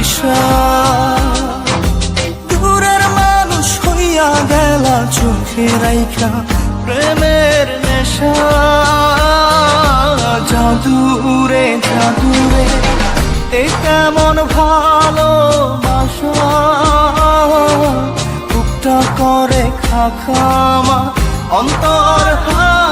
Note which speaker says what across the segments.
Speaker 1: দিশা দূরের মানুষ হইয়া গেলা চোখে রাইখা প্রেমের নেশা। জাদুরে জাদুরে, এ কেমন ভালোবাসা। টুকটা করে খাখামা অন্তর হারায়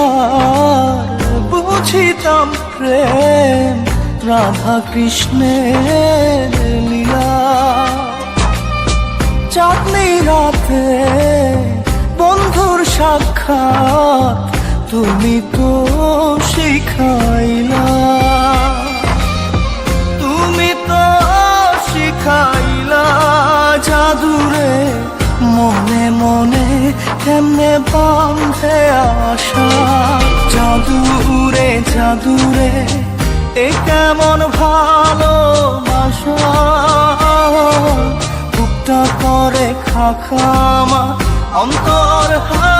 Speaker 1: আর বুঝিতাম প্রেম রাধা কৃষ্ণের লীলা। চাঁদনি রাতে বন্ধুর সাক্ষাৎ তুমি তো শিখাইলা। তুমি তো শিখাইলা জাদুরে মনে মনে কেমনে বাঁধে আশা। জাদুরে এ কেমন ভালোবাসা? বুকটা করে খাখামা অন্তর হারায়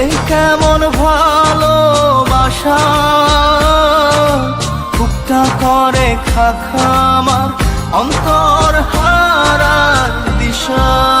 Speaker 1: এই কেমন ভালোবাসা? ভুক্তা করে খাখামার অন্তর হারা দিশা।